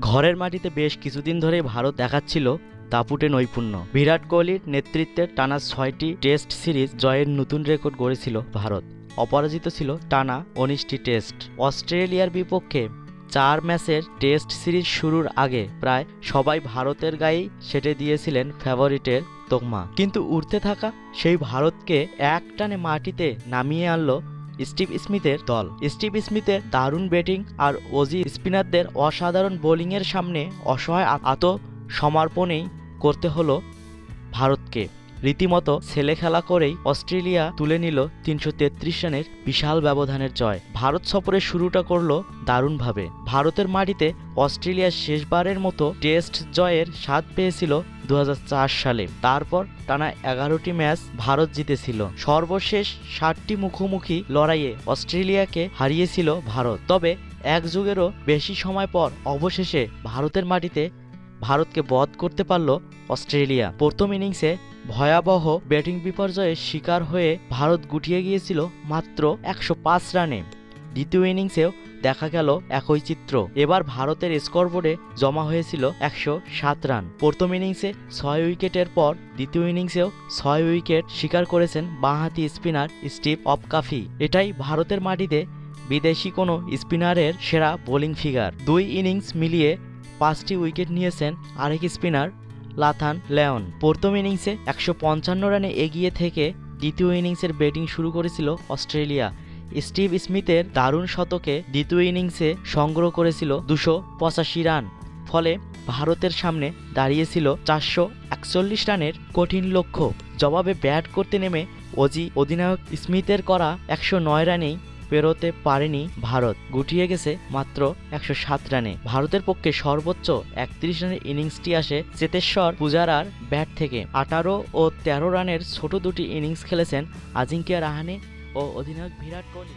ঘরের মাটিতে বেশ কিছুদিন ধরেই ভারত দেখাচ্ছিল দাপুটে নৈপুণ্য। বিরাট কোহলির নেতৃত্বে টানা ছয়টি টেস্ট সিরিজ জয়ের নতুন রেকর্ড গড়েছিল ভারত। অপরাজিত ছিল টানা উনিশটি টেস্ট। অস্ট্রেলিয়ার বিপক্ষে চার ম্যাচের টেস্ট সিরিজ শুরুর আগে প্রায় সবাই ভারতের গায়েই সেটে দিয়েছিলেন ফেভারিটের তোকমা। কিন্তু উঠতে থাকা সেই ভারতকে এক টানে মাটিতে নামিয়ে আনলো স্টিভ স্মিথের দল। স্টিভ স্মিথের দারুণ ব্যাটিং আর ওজি স্পিনারদের অসাধারণ বোলিংয়ের সামনে অসহায় আত সমর্পণেই করতে হলো ভারতকে। রীতিমতো ছেলে খেলা করেই অস্ট্রেলিয়া তুলে নিল তিনশো তেত্রিশ রানের বিশাল ব্যবধানের জয়। ভারত সফরের শুরুটা করল দারুণভাবে। ভারতের মাটিতে অস্ট্রেলিয়া শেষবারের মতো টেস্ট জয়ের স্বাদ পেয়েছিল দু হাজার চার সালে। তারপর টানা এগারোটি ম্যাচ ভারত জিতেছিল। সর্বশেষ ষাটটি মুখোমুখি লড়াইয়ে অস্ট্রেলিয়াকে হারিয়েছিল ভারত। তবে এক যুগেরও বেশি সময় পর অবশেষে ভারতের মাটিতে ভারতকে বধ করতে পারল অস্ট্রেলিয়া। প্রথম ইনিংসে ভয়াবহ ব্যাটিং বিপর্যয়ের শিকার হয়ে ভারত গুটিয়ে গিয়েছিল মাত্র একশো পাঁচ রানে। দ্বিতীয় ইনিংসেও দেখা গেল একই চিত্র। এবার ভারতের স্কোরবোর্ডে জমা হয়েছিল একশো সাত রান। প্রথম ইনিংসে ছয় উইকেটের পর দ্বিতীয় ইনিংসেও ছয় উইকেট শিকার করেছেন বাঁহাতি স্পিনার স্টিভ অপকাফি। এটাই ভারতের মাটিতে বিদেশি কোনো স্পিনারের সেরা বোলিং ফিগার। দুই ইনিংস মিলিয়ে পাঁচটি উইকেট নিয়েছেন আরেক স্পিনার লাথান লেয়ন। প্রথম ইনিংসে একশো পঞ্চান্ন রানে এগিয়ে থেকে দ্বিতীয় ইনিংসের ব্যাটিং শুরু করেছিল অস্ট্রেলিয়া। স্টিভ স্মিথের দারুণ শতকে দ্বিতীয় ইনিংসে সংগ্রহ করেছিল দুশো পঁচাশি রান, ফলে ভারতের সামনে দাঁড়িয়েছিল চারশো একচল্লিশ রানের কঠিন লক্ষ্য। জবাবে ব্যাট করতে নেমে অজি অধিনায়ক স্মিথের করা একশো নয় রানেই পেরোতে পারেনি ভারত। গুটিয়ে গেছে মাত্র একশো সাত রানে। ভারতের পক্ষে সর্বোচ্চ একত্রিশ রানের ইনিংসটি আসে চেতেশ্বর পূজারার ব্যাট থেকে। আঠারো ও তেরো রানের ছোট দুটি ইনিংস খেলেছেন আজিঙ্কিয়া রাহানে ও অধিনায়ক বিরাট কোহলি।